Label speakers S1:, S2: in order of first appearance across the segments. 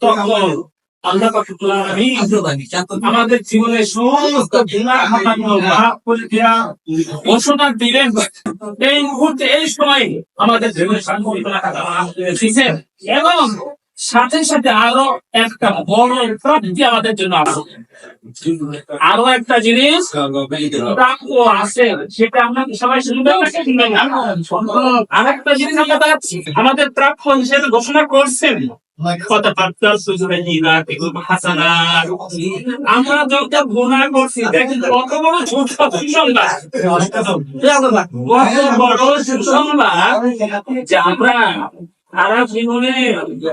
S1: তখন আল্লাহ আমাদের জীবনের সমস্ত ঘোষণা দিলেন। এই মুহূর্তে, এই সময় আমাদের জীবনে দিয়েছেন এবং সাথে সাথে আরও একটা বড় প্রাপ্তি আমাদের জন্য আছে আরও একটা জিনিস আছে, সেটা আমরা সবাই না। আর একটা জিনিস আমরা তারা আমাদের প্রাপ্য হিসেবে ঘোষণা করছেন। আমরা সারা জীবনে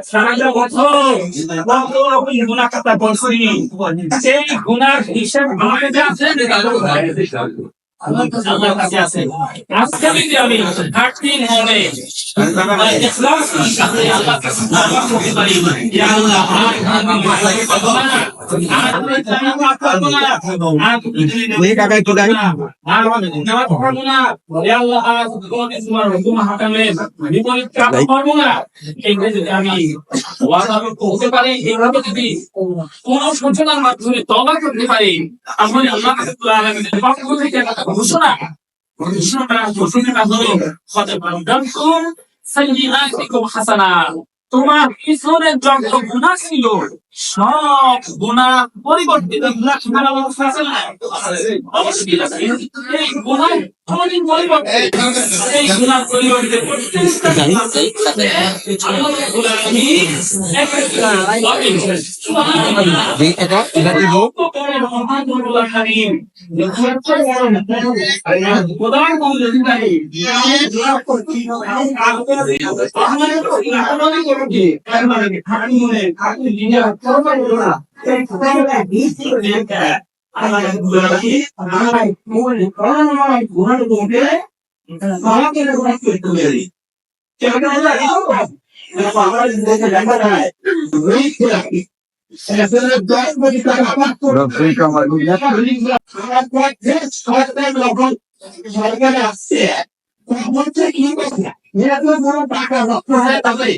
S1: সারাটা বছর কত রকম গুনাহ খাতা করছি সেই গুনার হিসাব আমাদের আছে কাছে আছে আজকে যদি আমি মনে ইয়া আমি কোন সূচনার মাধ্যমে তবা করতে পারি তাহলে আল্লাহ ঘোষণা। ঘোষণাটা হলো হতে পারদামকুম সাইয়্যাতিকুম হাসানা তোমার পিছনে যত গুনাহ ছিল। সব গুনাহ পরিবর্তিত পরিবর্তিত
S2: সরকারে আসছে হচ্ছে কি এত টাকা রক্ত হয় তবে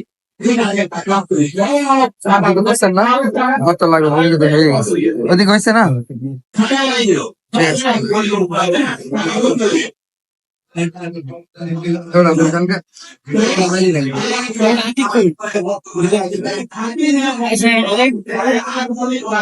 S3: ওদিকে হয়েছে না
S2: you.